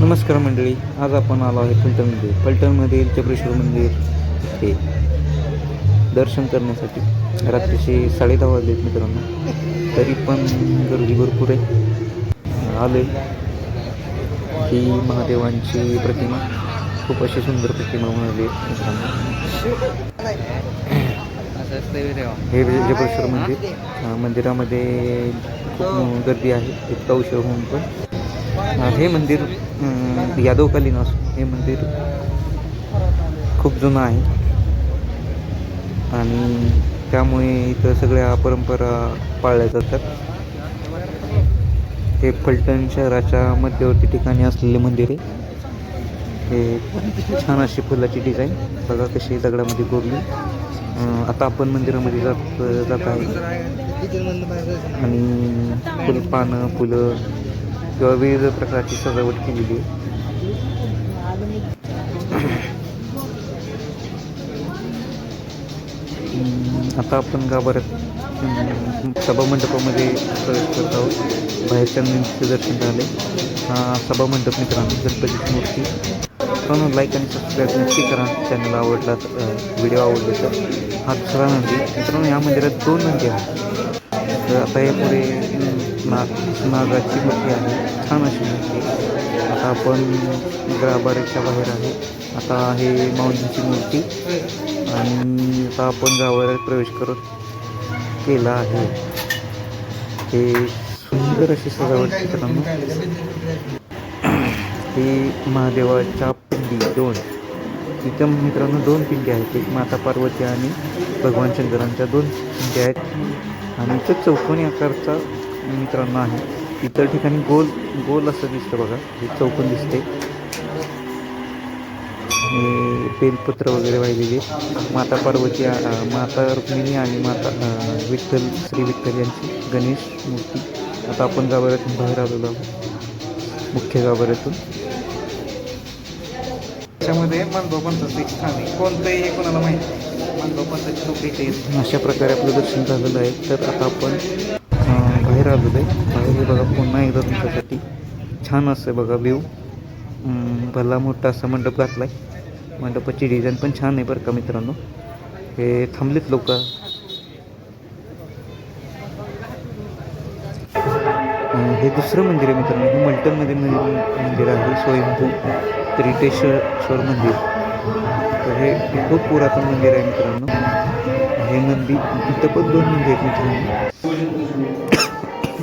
नमस्कार मंडळी आज आपण आलो आहे फलटणमध्ये. फलटणमधील चक्रेश्वर मंदिर हे दर्शन करण्यासाठी. रात्रीचे साडे दहा आहेत मित्रांनो. तरी पण गर्दी भरपूर आहे. आले ही महादेवांची प्रतिमा. खूप अशी सुंदर प्रतिमा म्हणाली मित्रांनो. हे चक्रेश्वर मंदिर. मंदिरामध्ये खूप गर्दी आहे. इतका उशीर होऊन पण. हे मंदिर यादवकालीन असून हे मंदिर खूप जुनं आहे. आणि त्यामुळे इथं सगळ्या परंपरा पाळल्या जातात. हे फलटण शहराच्या मध्यवर्ती ठिकाणी असलेले मंदिर आहे. हे छान अशी फुलाची डिझाईन बघा कशी दगडामध्ये कोरली. आता आपण मंदिरामध्ये जात जात आहे. आणि फुलपानं फुलं किंवा विविध प्रकारची सजावट केलेली आता आपण गाभाऱ्यात सभामंडपामध्ये प्रवेश करत आहोत. बाहेरच्या मंदिराचे दर्शन झाले. हा सभामंडप मित्रांनो गणपतीची मूर्ती. मित्रांनो लाईक आणि सबस्क्राईब नक्की करा. चॅनल आवडला व्हिडिओ आवडले तर. हा दुसरा नंदी. मित्रांनो या मंदिरात दोन नंदी आहेत. तर आता यापुढे नाग नागाची मूर्ती आहे. छान अशी मूर्ती आता आपण ग्राबारेच्या बाहेर आहे. आता आहे माऊलींची मूर्ती. आणि आता आपण गावावर प्रवेश करत केला आहे. हे सुंदर अशी सजावट मित्रांनो. हे महादेवाच्या पिंडी दोन. तिथं मित्रांनो दोन पिंडी आहेत. एक माता पार्वती आणि भगवान शंकरांच्या दोन पिंडी आहेत. आणि इथं चौकोनी आकारचा मित्रांनो आहे. इतर ठिकाणी गोल गोल असं दिसतं बघा. हे चौकोन दिसते बेलपत्र वगैरे वाहिलेले माता पार्वती माता रुक्मिणी आणि माता विठ्ठल श्री विठ्ठल यांची गणेश मूर्ती. आता आपण गाभाऱ्यातून बाहेर आलेलो आहोत. मुख्य गाभाऱ्यातून त्याच्यामध्ये मानभोपंताचं एक स्थान आहे कोणतंही हे कोणाला माहिती नाही. मानभोपंताची लोक इथे. अशा प्रकारे आपलं दर्शन झालेलं आहे. तर आता आपण बाहेर आलो आहे बाहेर बघा पुन्हा एकदा तुमच्यासाठी छान असं बघा व्ह्यू भला मोठा असा मंडप घातला आहे मंडपाची डिझाईन पण छान आहे बरं का मित्रांनो. हे थांबलेत लोक. हे दुसरं मंदिर आहे मित्रांनो. हे मल्टनमध्ये मंदिर आहे स्वयंभू त्रिटेश्वर मंदिर. तर हे हे खूप पुरातन मंदिर आहे मित्रांनो. हे नंदी इथं पण दोन मंदिर आहेत मित्रांनो.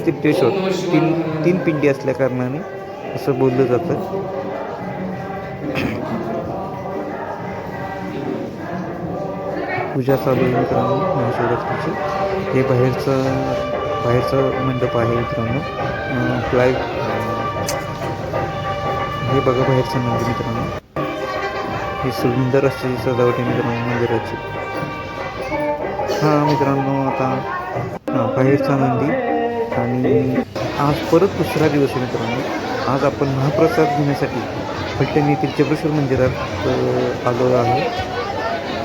त्रिटेश्वर तीन तीन पिंडी असल्या कारणाने असं बोललं जातं. पूजा चालू आहे मित्रांनो महाशिवरात्रीची. हे बाहेरचं बाहेरचं मंडप आहे मित्रांनो. फ्लाय हे बघा बाहेरचं मंदिर मित्रांनो. ही सुंदर अशी सजावट आहे मित्रांनो मंदिराची. हां मित्रांनो आता बाहेरचा नंदी आणि आज परत दुसरा दिवस आहे मित्रांनो. आज आपण महाप्रसाद घेण्यासाठी फलटण येथील चक्रेश्वर मंदिरात आलो आहे.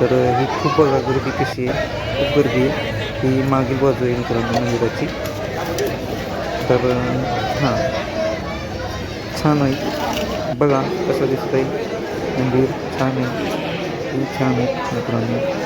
तर ही खूप बघा गर्दी कशी आहे? खूप गर्दी आहे. ही मागील बाजू आहे मित्रांनो मंदिराची. तर हां. छान आहे. बघा कसं दिसतंय. मंदिर छान आहे. छान आहे मित्रांनो.